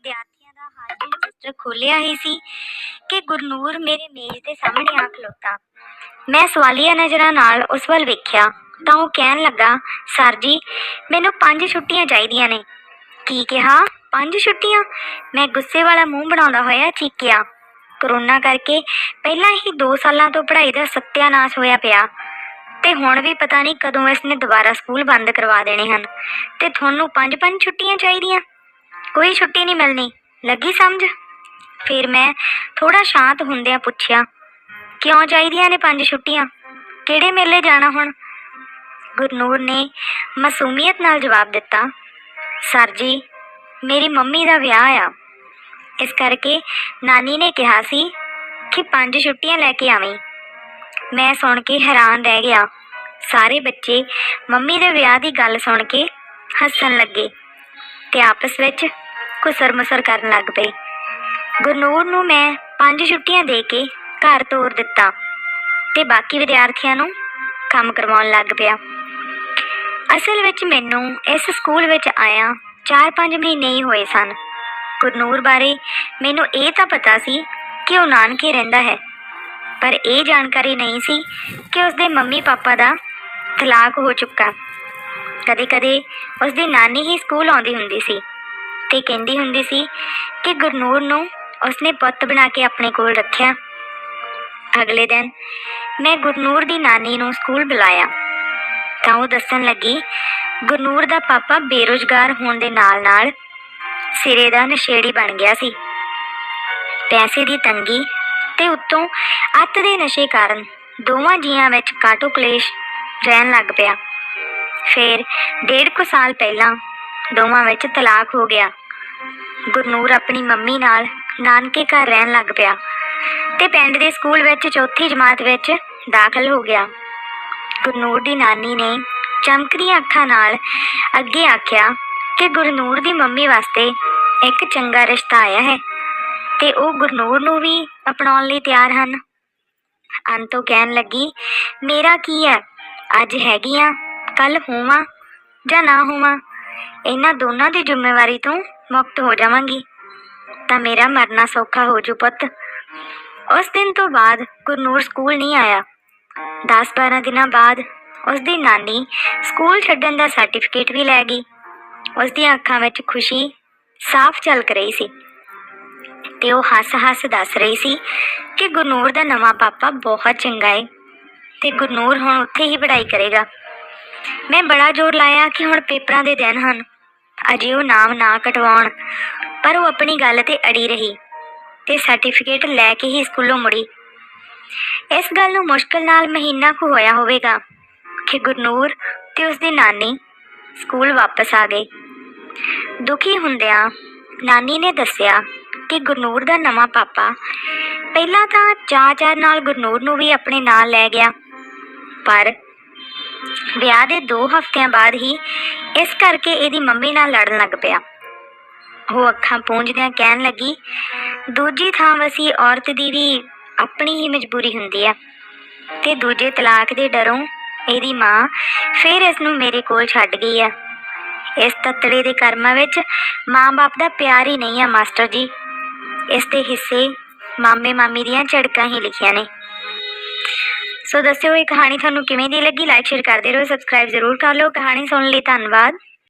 ਵਿਦਿਆਰਥੀਆਂ ਦਾ ਹਾਲ ਰਜਿਸਟਰ ਖੋਲਿਆ ਹੀ ਸੀ ਕਿ ਗੁਰਨੂਰ ਮੇਰੇ ਮੇਜ਼ ਦੇ ਸਾਹਮਣੇ ਆ ਖਲੋਤਾ। ਮੈਂ ਸਵਾਲੀਆ ਨਜ਼ਰਾਂ ਨਾਲ ਉਸ ਵੱਲ ਵੇਖਿਆ, ਤਾਂ ਉਹ ਕਹਿਣ ਲੱਗਾ, ਸਰ ਜੀ, ਮੈਨੂੰ ਪੰਜ ਛੁੱਟੀਆਂ ਚਾਹੀਦੀਆਂ ਨੇ। ਕੀ ਕਿਹਾ? ਪੰਜ ਛੁੱਟੀਆਂ? ਮੈਂ ਗੁੱਸੇ ਵਾਲਾ ਮੂੰਹ ਬਣਾਉਂਦਾ ਹੋਇਆ ਚੀਕਿਆ। ਕਰੋਨਾ ਕਰਕੇ ਪਹਿਲਾਂ ਹੀ 2 ਸਾਲਾਂ ਤੋਂ ਪੜ੍ਹਾਈ ਦਾ ਸੱਤਿਆਨਾਸ਼ ਹੋਇਆ ਪਿਆ ਤੇ ਹੁਣ ਵੀ ਪਤਾ ਨਹੀਂ ਕਦੋਂ ਇਸ ਨੇ ਦੁਬਾਰਾ ਸਕੂਲ ਬੰਦ ਕਰਵਾ ਦੇਣੇ ਹਨ ਤੇ ਤੁਹਾਨੂੰ ਪੰਜ ਪੰਜ ਛੁੱਟੀਆਂ ਚਾਹੀਦੀਆਂ। ਕੋਈ ਛੁੱਟੀ ਨਹੀਂ ਮਿਲਣੀ। ਲੱਗੀ ਸਮਝ? ਫਿਰ ਮੈਂ ਥੋੜਾ ਸ਼ਾਂਤ ਹੁੰਦਿਆਂ ਪੁੱਛਿਆ, ਕਿਉਂ ਚਾਹੀਦੀਆਂ ਨੇ ਪੰਜ ਛੁੱਟੀਆਂ? ਕਿਹੜੇ ਮੇਲੇ ਜਾਣਾ ਹੁਣ? ਗੁਰਨੂਰ ਨੇ ਮਾਸੂਮੀਅਤ ਨਾਲ ਜਵਾਬ ਦਿੱਤਾ, ਸਰ ਜੀ, ਮੇਰੀ ਮੰਮੀ ਦਾ ਵਿਆਹ ਆ। ਇਸ ਕਰਕੇ ਨਾਨੀ ਨੇ ਕਿਹਾ ਸੀ ਕਿ ਪੰਜ ਛੁੱਟੀਆਂ ਲੈ ਕੇ ਆਵੀਂ। ਮੈਂ ਸੁਣ ਕੇ ਹੈਰਾਨ ਰਹਿ ਗਿਆ। ਸਾਰੇ ਬੱਚੇ ਮੰਮੀ ਦੇ ਵਿਆਹ ਦੀ ਗੱਲ ਸੁਣ ਕੇ ਹੱਸਣ ਲੱਗੇ। ਤੇ ਆਪਸ ਵਿੱਚ ਕੁਸਰ-ਮੁਸਰ ਕਰਨ ਲੱਗ ਪਏ। ਗੁਰਨੂਰ ਨੂੰ ਮੈਂ ਪੰਜ ਛੁੱਟੀਆਂ ਦੇ ਕੇ ਘਰ ਤੋਰ ਦਿੱਤਾ ਤੇ ਬਾਕੀ ਵਿਦਿਆਰਥੀਆਂ ਨੂੰ ਕੰਮ ਕਰਵਾਉਣ ਲੱਗ ਪਿਆ। ਅਸਲ ਵਿੱਚ ਮੈਨੂੰ ਇਸ ਸਕੂਲ ਵਿੱਚ ਆਇਆ 4-5 ਮਹੀਨੇ ਹੀ ਹੋਏ ਸਨ। ਗੁਰਨੂਰ ਬਾਰੇ ਮੈਨੂੰ ਇਹ ਤਾਂ ਪਤਾ ਸੀ ਕਿ ਉਹ ਨਾਨਕੇ ਰਹਿੰਦਾ ਹੈ, ਪਰ ਇਹ ਜਾਣਕਾਰੀ ਨਹੀਂ ਸੀ ਕਿ ਉਸਦੇ ਮੰਮੀ ਪਾਪਾ ਦਾ ਤਲਾਕ ਹੋ ਚੁੱਕਾ। ਕਦੇ-ਕਦੇ ਉਸਦੀ ਨਾਨੀ ਹੀ ਸਕੂਲ ਆਉਂਦੀ ਹੁੰਦੀ ਸੀ ਤੇ ਕਹਿੰਦੀ ਹੁੰਦੀ ਸੀ ਕਿ ਗੁਰਨੂਰ ਨੂੰ ਉਸਨੇ ਪੁੱਤ ਬਣਾ ਕੇ ਆਪਣੇ ਕੋਲ ਰੱਖਿਆ। ਅਗਲੇ ਦਿਨ ਮੈਂ ਗੁਰਨੂਰ ਦੀ ਨਾਨੀ ਨੂੰ ਸਕੂਲ ਬੁਲਾਇਆ। ਤਾਂ ਉਹ ਦੱਸਣ ਲੱਗੀ, ਗੁਰਨੂਰ ਦਾ ਪਾਪਾ ਬੇਰੁਜ਼ਗਾਰ ਹੋਣ ਦੇ ਨਾਲ-ਨਾਲ ਸਿਰੇ ਦਾ ਨਸ਼ੇੜੀ ਬਣ ਗਿਆ ਸੀ। ਪੈਸੇ ਦੀ ਤੰਗੀ ਤੇ ਉੱਤੋਂ ਅੱਤ ਦੇ ਨਸ਼ੇ ਕਾਰਨ ਦੋਵਾਂ ਜੀਆਂ ਵਿੱਚ ਕਾਟੋ ਕਲੇਸ਼ ਰਹਿਣ ਲੱਗ ਪਿਆ। ਫਿਰ ਡੇਢ ਕੁ ਸਾਲ ਪਹਿਲਾਂ ਦੋਵਾਂ ਵਿੱਚ ਤਲਾਕ ਹੋ ਗਿਆ। ਗੁਰਨੂਰ ਆਪਣੀ ਮੰਮੀ ਨਾਲ ਨਾਨਕੇ ਘਰ ਰਹਿਣ ਲੱਗ ਪਿਆ ਤੇ ਪਿੰਡ ਦੇ ਸਕੂਲ ਵਿੱਚ ਚੌਥੀ ਜਮਾਤ ਵਿੱਚ ਦਾਖਲ ਹੋ ਗਿਆ। ਗੁਰਨੂਰ ਦੀ ਨਾਨੀ ਨੇ ਚਮਕਦੀਆਂ ਅੱਖਾਂ ਨਾਲ ਅੱਗੇ ਆਖਿਆ ਕਿ ਗੁਰਨੂਰ ਦੀ ਮੰਮੀ ਵਾਸਤੇ ਇੱਕ ਚੰਗਾ ਰਿਸ਼ਤਾ ਆਇਆ ਹੈ ਤੇ ਉਹ ਗੁਰਨੂਰ ਨੂੰ ਵੀ ਅਪਣਾਉਣ ਲਈ ਤਿਆਰ ਹਨ। ਅੰਤੋਂ ਕਹਿਣ ਲੱਗੀ, ਮੇਰਾ ਕੀ ਹੈ? ਅੱਜ ਹੈਗੀ ਆ ਕੱਲ ਹੋਵਾਂ ਜਾਂ ਨਾ ਹੋਵਾਂ, ਇਹਨਾਂ ਦੋਨਾਂ ਦੀ ਜ਼ਿੰਮੇਵਾਰੀ ਤੋਂ ਮੁਕਤ ਹੋ ਜਾਵਾਂਗੀ। ਤਾਂ ਮੇਰਾ ਮਰਨਾ ਸੌਖਾ ਹੋ ਜੂ ਪੁੱਤ। ਉਸ ਦਿਨ ਤੋਂ ਬਾਅਦ ਗੁਰਨੂਰ ਸਕੂਲ ਨਹੀਂ ਆਇਆ। 10-12 ਦਿਨਾਂ ਬਾਅਦ ਉਸ ਦੀ ਨਾਨੀ ਸਕੂਲ ਛੱਡਣ ਦਾ ਸਰਟੀਫਿਕੇਟ ਵੀ ਲੈ ਗਈ। ਉਸ ਦੀਆਂ ਅੱਖਾਂ ਵਿੱਚ ਖੁਸ਼ੀ ਸਾਫ਼ ਝਲਕ ਰਹੀ ਸੀ ਤੇ ਉਹ ਹੱਸ-ਹੱਸ ਦੱਸ ਰਹੀ ਸੀ ਕਿ ਗੁਰਨੂਰ ਦਾ ਨਵਾਂ ਪਾਪਾ ਬਹੁਤ ਚੰਗਾ ਹੈ ਤੇ ਗੁਰਨੂਰ ਹੁਣ ਉੱਥੇ ਹੀ ਪੜ੍ਹਾਈ ਕਰੇਗਾ। ਮੈਂ ਬੜਾ ਜ਼ੋਰ ਲਾਇਆ ਕਿ ਹੁਣ ਪੇਪਰਾਂ ਦੇ ਦਿਨ ਹਨ। ਅਜੇ ਉਹ ਨਾਮ ਨਾ ਕਟਵਾਉਣ, ਪਰ ਉਹ ਆਪਣੀ ਗੱਲ ਤੇ ਅੜੀ ਰਹੀ ਤੇ ਸਰਟੀਫਿਕੇਟ ਲੈ ਕੇ ਹੀ ਸਕੂਲੋਂ ਮੁੜੀ। ਇਸ ਗੱਲ ਨੂੰ ਮੁਸ਼ਕਲ ਨਾਲ ਮਹੀਨਾ ਕੁ ਹੋਇਆ ਹੋਵੇਗਾ ਕਿ ਗੁਰਨੂਰ ਤੇ ਉਸਦੀ ਨਾਨੀ ਸਕੂਲ ਵਾਪਸ ਆ ਗਏ। ਦੁਖੀ ਹੁੰਦਿਆਂ ਨਾਨੀ ਨੇ ਦੱਸਿਆ ਕਿ ਗੁਰਨੂਰ ਦਾ ਨਵਾਂ ਪਾਪਾ ਪਹਿਲਾਂ ਤਾਂ ਚਾਚਾ ਨਾਲ ਗੁਰਨੂਰ ਨੂੰ ਵੀ ਆਪਣੇ ਨਾਲ ਲੈ ਗਿਆ, ਪਰ ਵਿਆਹ ਦੇ 2 ਹਫ਼ਤਿਆਂ ਬਾਅਦ ਹੀ ਇਸ ਕਰਕੇ ਇਹਦੀ ਮੰਮੀ ਨਾਲ ਲੜਨ ਲੱਗ ਪਿਆ। ਉਹ ਅੱਖਾਂ ਪੂੰਝਦਿਆਂ ਕਹਿਣ ਲੱਗੀ, ਦੂਜੀ ਥਾਂ ਵਸੀ ਔਰਤ ਦੀ ਵੀ ਆਪਣੀ ਹੀ ਮਜਬੂਰੀ ਹੁੰਦੀ ਆ ਤੇ ਦੂਜੇ ਤਲਾਕ ਦੇ ਡਰੋਂ ਇਹਦੀ ਮਾਂ ਫਿਰ ਇਸ ਨੂੰ ਮੇਰੇ ਕੋਲ ਛੱਡ ਗਈ ਆ। ਇਸ ਤੱਤੜੇ ਦੇ ਕਰਮਾਂ ਵਿੱਚ ਮਾਂ-ਬਾਪ ਦਾ ਪਿਆਰ ਹੀ ਨਹੀਂ ਆ, ਮਾਸਟਰ ਜੀ। ਇਸ ਦੇ ਹਿੱਸੇ ਮਾਮੇ ਮਾਮੀ ਦੀਆਂ ਝੜਕਾਂ ਹੀ ਲਿਖੀਆਂ ਨੇ। ਸੋ ਦੱਸਿਓ, ਇਹ ਕਹਾਣੀ ਤੁਹਾਨੂੰ ਕਿਵੇਂ ਦੀ ਲੱਗੀ? ਲਾਈਕ ਸ਼ੇਅਰ ਕਰਦੇ ਰਹੋ ਸਬਸਕ੍ਰਾਈਬ ਜ਼ਰੂਰ ਕਰ ਲਓ। ਕਹਾਣੀ ਸੁਣਨ ਲਈ ਧੰਨਵਾਦ।